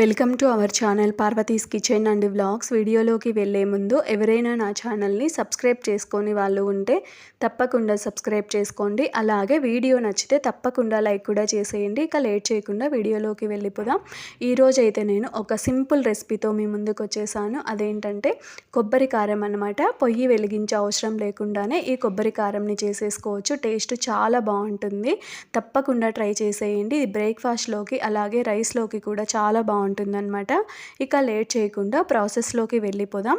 Welcome to our channel Parvati's kitchen and vlogs. వీడియోలోకి వెళ్ళే ముందు ఎవరైనా నా ఛానల్ని సబ్స్క్రైబ్ చేసుకొని వాళ్ళు ఉంటే తప్పకుండా సబ్స్క్రైబ్ చేసుకోండి. అలాగే వీడియో నచ్చితే తప్పకుండా లైక్ కూడా చేసేయండి. ఇక లేట్ చేయకుండా వీడియోలోకి వెళ్ళిపోదాం. ఈరోజు అయితే నేను ఒక సింపుల్ రెసిపీతో మీ ముందుకు వచ్చేసాను. అదేంటంటే కొబ్బరి కారం అనమాట పొయ్యి వెలిగించే అవసరం లేకుండానే ఈ కొబ్బరి కారంని చేసేసుకోవచ్చు. టేస్ట్ చాలా బాగుంటుంది. తప్పకుండా ట్రై చేసేయండి. బ్రేక్ఫాస్ట్లోకి అలాగే రైస్లోకి కూడా చాలా బాగుంటుంది. బాగుంటుందన్నమాట. ఇక లేట్ చేయకుండా ప్రాసెస్లోకి వెళ్ళిపోదాం.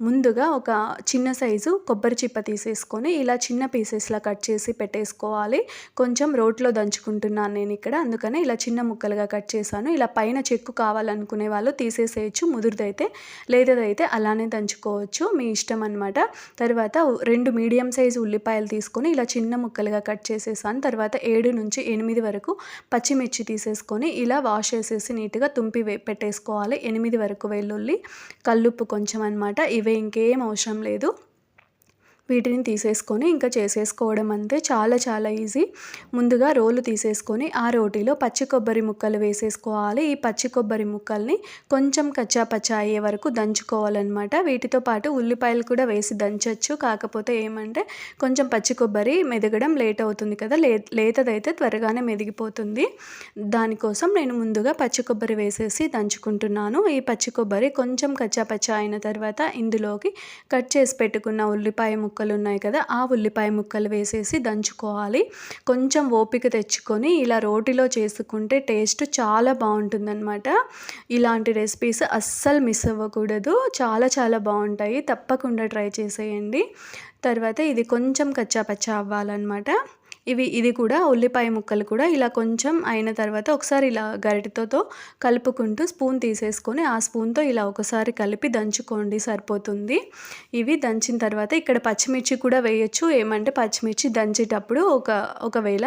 ముందుగా ఒక చిన్న సైజు కొబ్బరి చిప్ప తీసేసుకొని ఇలా చిన్న పీసెస్లా కట్ చేసి పెట్టేసుకోవాలి. కొంచెం రోట్లో దంచుకుంటున్నాను నేను ఇక్కడ. అందుకనే ఇలా చిన్న ముక్కలుగా కట్ చేశాను. ఇలా పైన చెక్కు కావాలనుకునే వాళ్ళు తీసేసేయచ్చు. ముదురుదైతే లేదైతే అలానే దంచుకోవచ్చు. మీ ఇష్టం అనమాట తర్వాత రెండు మీడియం సైజు ఉల్లిపాయలు తీసుకొని ఇలా చిన్న ముక్కలుగా కట్ చేసేసాను. తర్వాత ఏడు నుంచి ఎనిమిది వరకు పచ్చిమిర్చి తీసేసుకొని ఇలా వాష్ చేసేసి నీట్గా తుంపి పెట్టేసుకోవాలి. ఎనిమిది వరకు వెల్లుల్లి కల్లుప్పు కొంచెం అనమాట ఇవి ఇంకేం అవసరం లేదు. వీటిని తీసేసుకొని ఇంకా చేసేసుకోవడం అంతే. చాలా చాలా ఈజీ. ముందుగా రోలు తీసేసుకొని ఆ రోటీలో పచ్చి కొబ్బరి ముక్కలు వేసేసుకోవాలి. ఈ పచ్చి కొబ్బరి ముక్కల్ని కొంచెం కచ్చా పచ్చా అయ్యే వరకు దంచుకోవాలన్నమాట. వీటితో పాటు ఉల్లిపాయలు కూడా వేసి దంచవచ్చు కాకపోతే ఏమంటే కొంచెం పచ్చి కొబ్బరి మెదగడం లేట్ అవుతుంది కదా. లే లేతదైతే త్వరగానే మెదిగిపోతుంది. దానికోసం నేను ముందుగా పచ్చి కొబ్బరి వేసేసి దంచుకుంటున్నాను. ఈ పచ్చి కొబ్బరి కొంచెం కచ్చా పచ్చ అయిన తర్వాత ఇందులోకి కట్ చేసి పెట్టుకున్న ఉల్లిపాయ ముక్క ముక్కలు ఉన్నాయి కదా ఆ ఉల్లిపాయ ముక్కలు వేసేసి దంచుకోవాలి. కొంచెం ఓపిక తెచ్చుకొని ఇలా రోటిలో చేసుకుంటే టేస్ట్ చాలా బాగుంటుందన్నమాట. ఇలాంటి రెసిపీస్ అస్సలు మిస్ అవ్వకూడదు. చాలా చాలా బాగుంటాయి. తప్పకుండా ట్రై చేసేయండి. తర్వాత ఇది కొంచెం కచ్చా పచ్చా అవ్వాలన్నమాట. ఇవి ఇది కూడా ఉల్లిపాయ ముక్కలు కూడా ఇలా కొంచెం అయిన తర్వాత ఒకసారి ఇలా గరిటతో కలుపుకుంటూ స్పూన్ తీసేసుకొని ఆ స్పూన్తో ఇలా ఒకసారి కలిపి దంచుకోండి సరిపోతుంది. ఇవి దంచిన తర్వాత ఇక్కడ పచ్చిమిర్చి కూడా వేయచ్చు. ఏమంటే పచ్చిమిర్చి దంచేటప్పుడు ఒక ఒకవేళ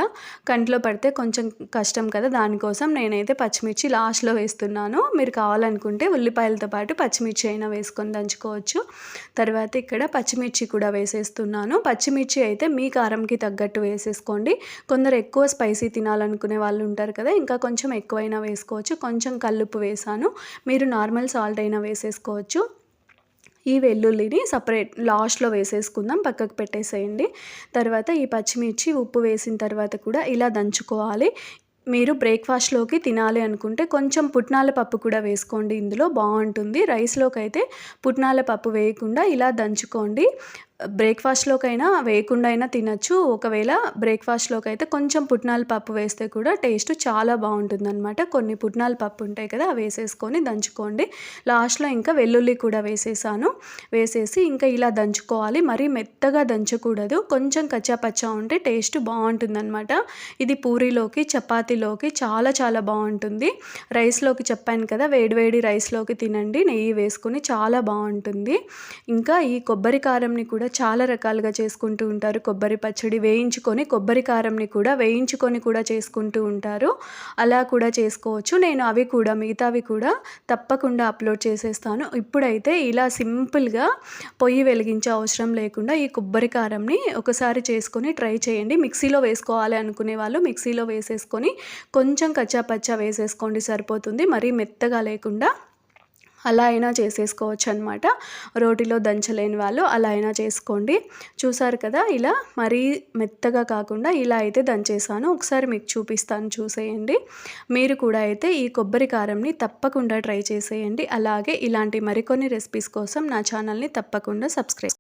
కంట్లో పడితే కొంచెం కష్టం కదా దానికోసం నేనైతే పచ్చిమిర్చి లాస్ట్లో వేస్తున్నాను. మీరు కావాలనుకుంటే ఉల్లిపాయలతో పాటు పచ్చిమిర్చి అయినా వేసుకొని దంచుకోవచ్చు. తర్వాత ఇక్కడ పచ్చిమిర్చి కూడా వేసేస్తున్నాను. పచ్చిమిర్చి అయితే మీ కారంకి తగ్గట్టు వేసేసుకో వేసుకోండి. కొందరు ఎక్కువ స్పైసీ తినాలనుకునే వాళ్ళు ఉంటారు కదా ఇంకా కొంచెం ఎక్కువైనా వేసుకోవచ్చు. కొంచెం కల్లుప్పు వేసాను. మీరు నార్మల్ సాల్ట్ అయినా వేసేసుకోవచ్చు. ఈ వెల్లుల్లిని సపరేట్ లాస్ట్లో వేసేసుకుందాం పక్కకు పెట్టేసేయండి. తర్వాత ఈ పచ్చిమిర్చి ఉప్పు వేసిన తర్వాత కూడా ఇలా దంచుకోవాలి. మీరు బ్రేక్ఫాస్ట్లోకి తినాలి అనుకుంటే కొంచెం పుట్నాల పప్పు కూడా వేసుకోండి. ఇందులో బాగుంటుంది. రైస్లోకి అయితే పుట్నాల పప్పు వేయకుండా ఇలా దంచుకోండి. బ్రేక్ఫాస్ట్లోకైనా వేయకుండా అయినా తినచ్చు. ఒకవేళ బ్రేక్ఫాస్ట్లోకి అయితే కొంచెం పుట్నాల పప్పు వేస్తే కూడా టేస్ట్ చాలా బాగుంటుందన్నమాట. కొన్ని పుట్నాల పప్పు ఉంటాయి కదా అవి వేసేసుకొని దంచుకోండి. లాస్ట్లో ఇంకా వెల్లుల్లి కూడా వేసేసాను. వేసేసి ఇంకా ఇలా దంచుకోవాలి. మరీ మెత్తగా దంచకూడదు. కొంచెం కచ్చాపచ్చా ఉంటే టేస్ట్ బాగుంటుందన్నమాట. ఇది పూరీలోకి చపాతీలోకి చాలా చాలా బాగుంటుంది. రైస్లోకి చెప్పాను కదా వేడివేడి రైస్లోకి తినండి. నెయ్యి వేసుకొని చాలా బాగుంటుంది. ఇంకా ఈ కొబ్బరి కారంని కూడా చాలా రకాలుగా చేసుకుంటూ ఉంటారు. కొబ్బరి పచ్చడి వేయించుకొని కొబ్బరి కారంని కూడా వేయించుకొని కూడా చేసుకుంటూ ఉంటారు. అలా కూడా చేసుకోవచ్చు. నేను అవి కూడా మిగతావి కూడా తప్పకుండా అప్లోడ్ చేసేస్తాను. ఇప్పుడైతే ఇలా సింపుల్గా పొయ్యి వెలిగించే అవసరం లేకుండా ఈ కొబ్బరి కారంని ఒకసారి చేసుకొని ట్రై చేయండి. మిక్సీలో వేసుకోవాలి అనుకునే వాళ్ళు మిక్సీలో వేసేసుకొని కొంచెం కచ్చాపచ్చా వేసేసుకోండి సరిపోతుంది. మరీ మెత్తగా లేకుండా అలా అయినా చేసేసుకోవచ్చు అనమాట రోటిలో దంచలేని వాళ్ళు అలా అయినా చేసుకోండి. చూసారు కదా ఇలా మరీ మెత్తగా కాకుండా ఇలా అయితే దంచేసాను ఒకసారి మీకు చూపిస్తాను చూసేయండి. మీరు కూడా అయితే ఈ కొబ్బరి కారంని తప్పకుండా ట్రై చేసేయండి. అలాగే ఇలాంటి మరికొన్ని రెసిపీస్ కోసం నా ఛానల్ని తప్పకుండా సబ్స్క్రైబ్